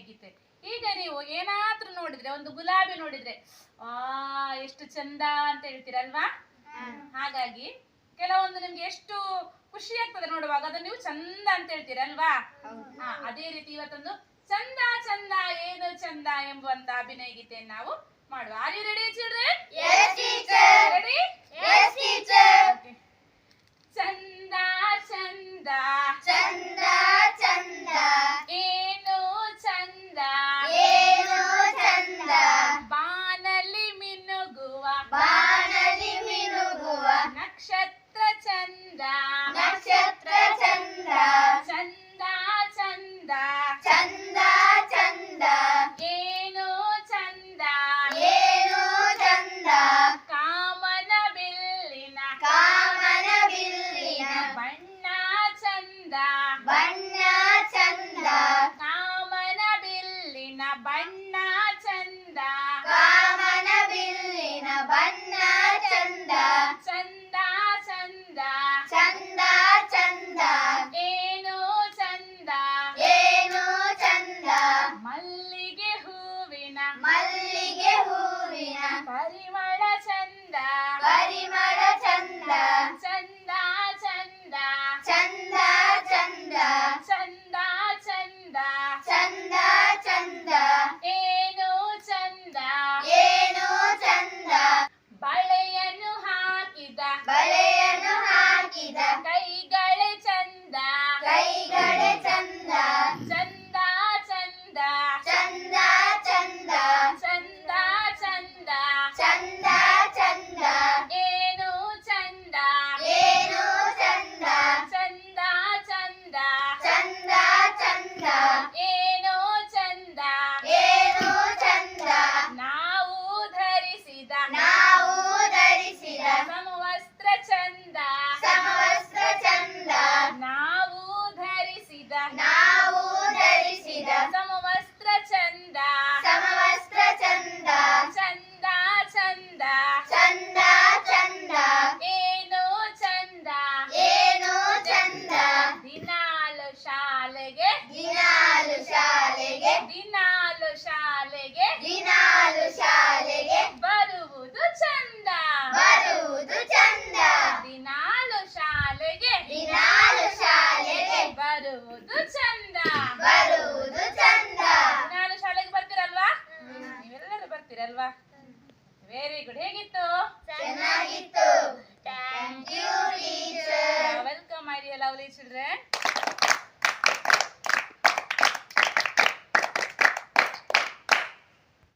ಗೀತೆ ಈಗ ನೀವು ಏನಾದ್ರೂ ನೋಡಿದ್ರೆ ಒಂದು ಗುಲಾಬಿ ನೋಡಿದ್ರೆ ಆ ಎಷ್ಟು ಚಂದ ಅಂತ ಹೇಳ್ತೀರಲ್ವಾ? ಹಾಗಾಗಿ ಕೆಲವೊಂದು ನಿಮ್ಗೆ ಎಷ್ಟು ಖುಷಿ ಆಗ್ತದೆ ನೋಡುವಾಗ ಅದನ್ನ ನೀವು ಚಂದ ಅಂತ ಹೇಳ್ತೀರಲ್ವಾ? ಹಾ ಅದೇ ರೀತಿ ಇವತ್ತೊಂದು ಚಂದ ಚಂದ ಏನು ಚಂದ ಎಂಬುವಂತ ಅಭಿನಯ ಗೀತೆಯನ್ನು ನಾವು ಮಾಡುವ. ಆರ್ ಯು ಬಣ್ಣ ಚಂದ. ಕಾಮನ ಬಿಲ್ಲಿನ ಬಣ್ಣ ಚಂದ. ಚಂದ ಚಂದ. ಚಂದ ಚಂದ. ಏನು ಚಂದ. ಏನು ಚಂದ. ಮಲ್ಲಿಗೆ ಹೂವಿನ. ಮಲ್ಲಿಗೆ ಹೂವಿನ. ಪರಿಮಳ ಚಂದ ನಾವು ಧರಿಸಿದ ಸಮವಸ್ತ್ರ ಚಂದ. ಸಮವಸ್ತ್ರ ಚಂದ. ನಾವು ಧರಿಸಿದ ನಾವು ಧರಿಸಿದ ಸಮವಸ್ತ್ರ ಚಂದ. ಸಮವಸ್ತ್ರ ಚಂದ. ಚಂದ ಚಂದ. ಚಂದ ಚಂದ. ಏನು ಚಂದ. ಏನು ಚಂದ. ದಿನಾಲು ಶಾಲೆಗೆ ದಿನಾಲು ಶಾಲೆಗೆ ದಿನಾಲು children